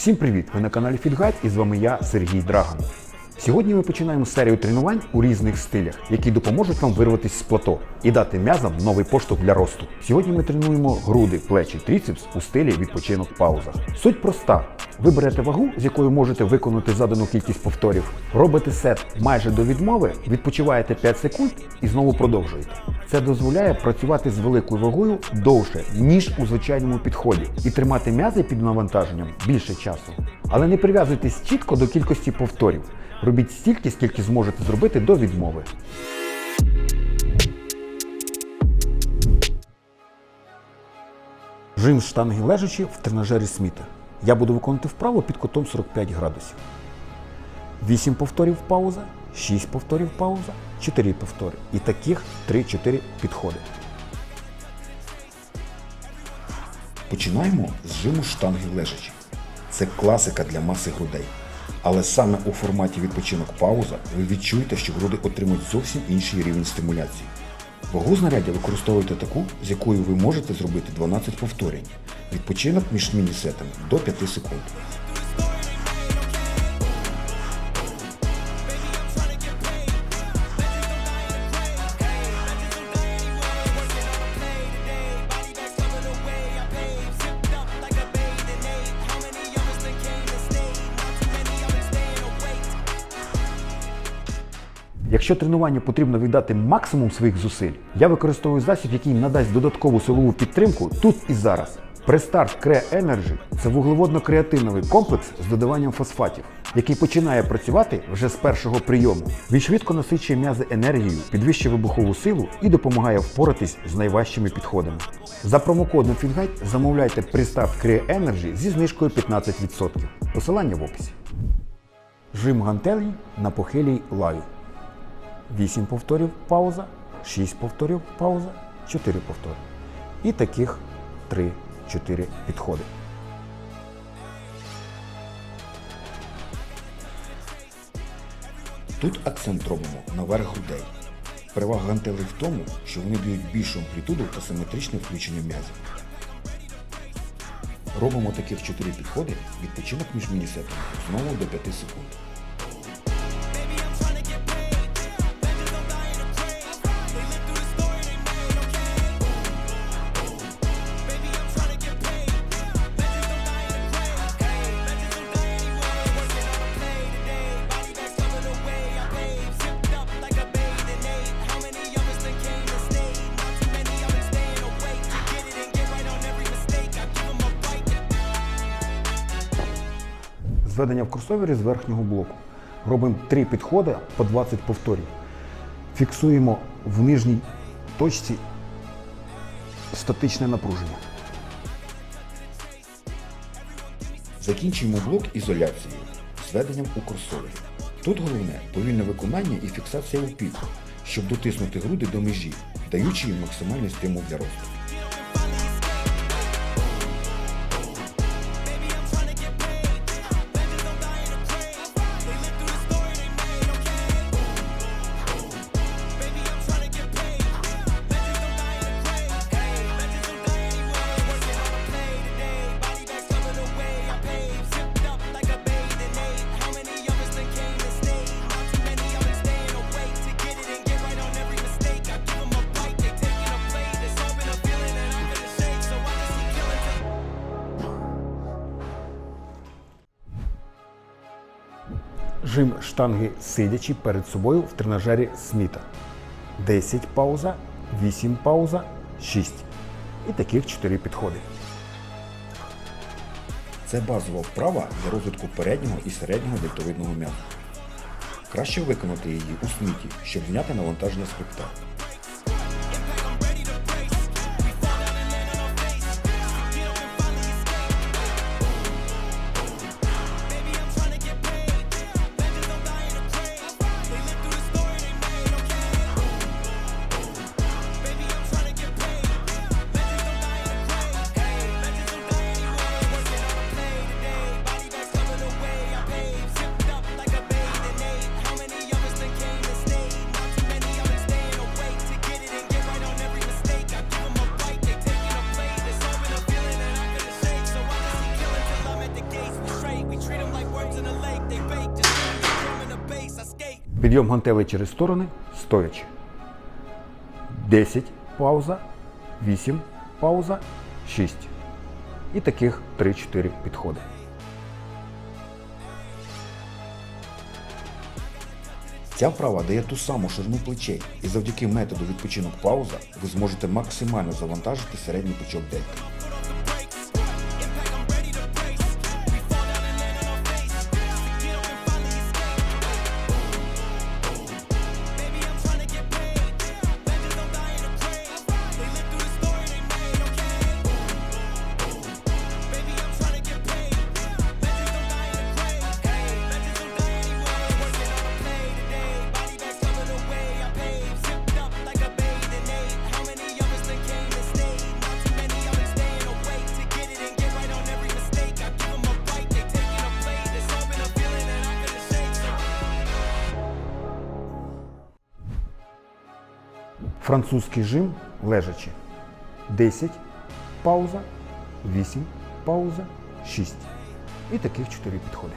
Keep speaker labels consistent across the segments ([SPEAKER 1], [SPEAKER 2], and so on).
[SPEAKER 1] Всім привіт! Ви на каналі Фідгайд і з вами я, Сергій Драган. Сьогодні ми починаємо серію тренувань у різних стилях, які допоможуть вам вирватися з плато і дати м'язам новий поштовх для росту. Сьогодні ми тренуємо груди, плечі, тріцепс у стилі відпочинок пауза. Суть проста. Ви берете вагу, з якою можете виконати задану кількість повторів, робите сет майже до відмови, відпочиваєте 5 секунд і знову продовжуєте. Це дозволяє працювати з великою вагою довше, ніж у звичайному підході, і тримати м'язи під навантаженням більше часу. Але не прив'язуйтесь чітко до кількості повторів. Робіть стільки, скільки зможете зробити до відмови. Жим штанги лежачи в тренажері Сміта. Я буду виконувати вправу під кутом 45 градусів. 8 повторів пауза, 6 повторів пауза, 4 повтори. І таких 3-4 підходи. Починаємо з жиму штанги лежачи. Це класика для маси грудей. Але саме у форматі відпочинок пауза ви відчуєте, що груди отримують зовсім інший рівень стимуляції. Вагу знаряддя використовуйте таку, з якою ви можете зробити 12 повторень. Відпочинок між міні-сетами до 5 секунд. Якщо тренуванню потрібно віддати максимум своїх зусиль, я використовую засіб, який надасть додаткову силову підтримку тут і зараз. Престарт Cre Energy – це вуглеводно-креатиновий комплекс з додаванням фосфатів, який починає працювати вже з першого прийому. Він швидко насичує м'язи енергією, підвищує вибухову силу і допомагає впоратись з найважчими підходами. За промокодом FitGuide замовляйте Престарт Cre Energy зі знижкою 15%. Посилання в описі. Жим гантелей на похилій лаві. 8 повторів пауза, 6 повторів пауза, 4 повтори. І таких 3-4 підходи. Тут акцент робимо на верх грудей. Перевага гантелей в тому, що вони дають більшу амплітуду та симетричне включення м'язів. Робимо таких 4 підходи, відпочинок між мінісетами знову до 5 секунд. Зведення в кросовері з верхнього блоку. Робимо 3 підходи по 20 повторів. Фіксуємо в нижній точці статичне напруження. Закінчуємо блок ізоляцією зведенням у кросовері. Тут головне повільне виконання і фіксація у піку, щоб дотиснути груди до межі, даючи їм максимальний стимул для росту. Жим штанги сидячи перед собою в тренажері Сміта. 10 пауза, 8 пауза, 6. І таких 4 підходи. Це базова вправа для розвитку переднього і середнього дельтовидного м'яза. Краще виконати її у сміті, щоб зняти навантаження з хребта.
[SPEAKER 2] Підйом гантелей через сторони стоячи. 10 пауза, 8 пауза, 6. І таких 3-4 підходи. Ця вправа дає ту саму ширину плечей, і завдяки методу відпочинок пауза ви зможете максимально завантажити середній печок дельти. Французький жим лежачи. 10 пауза, 8 пауза, 6. І таких 4 підходи.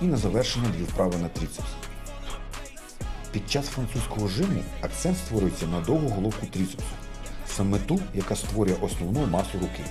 [SPEAKER 2] І на завершення дві вправи на трицепс. Під час французького жиму акцент створюється на довгу головку трицепсу, саме ту, яка створює основну масу руки.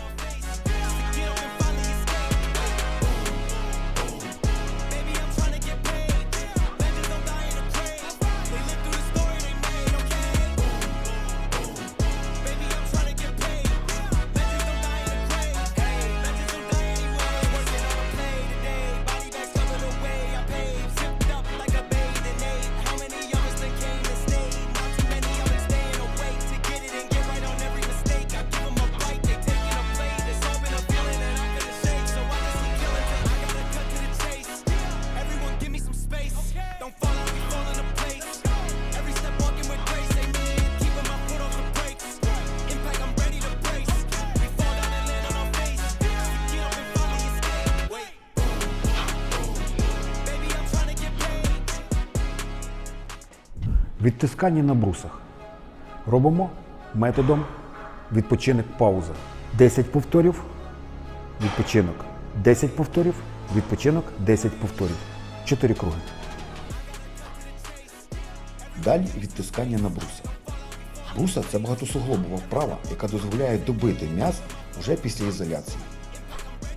[SPEAKER 2] Відтискання на брусах. Робимо методом відпочинок пауза. 10 повторів, відпочинок. 10 повторів, відпочинок, 10 повторів. 4 круги. Далі відтискання на брусах. Бруса це багатосуглобова вправа, яка дозволяє добити м'яз вже після ізоляції.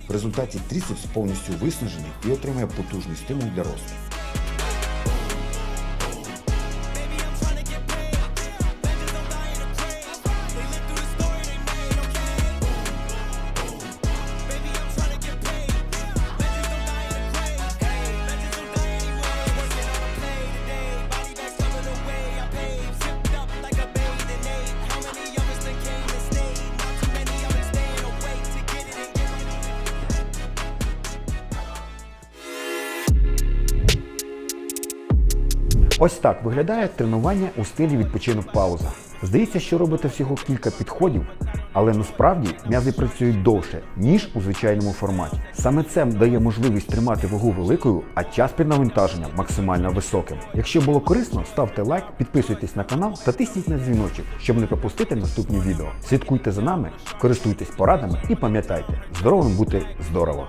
[SPEAKER 2] В результаті тріцепс повністю виснажений і отримує потужний стимул для росту. Ось так виглядає тренування у стилі відпочинок пауза. Здається, що робите всього кілька підходів, але насправді м'язи працюють довше, ніж у звичайному форматі. Саме це дає можливість тримати вагу великою, а час під навантаженням максимально високим. Якщо було корисно, ставте лайк, підписуйтесь на канал та тисніть на дзвіночок, щоб не пропустити наступні відео. Слідкуйте за нами, користуйтесь порадами і пам'ятайте, здоровим бути здорово!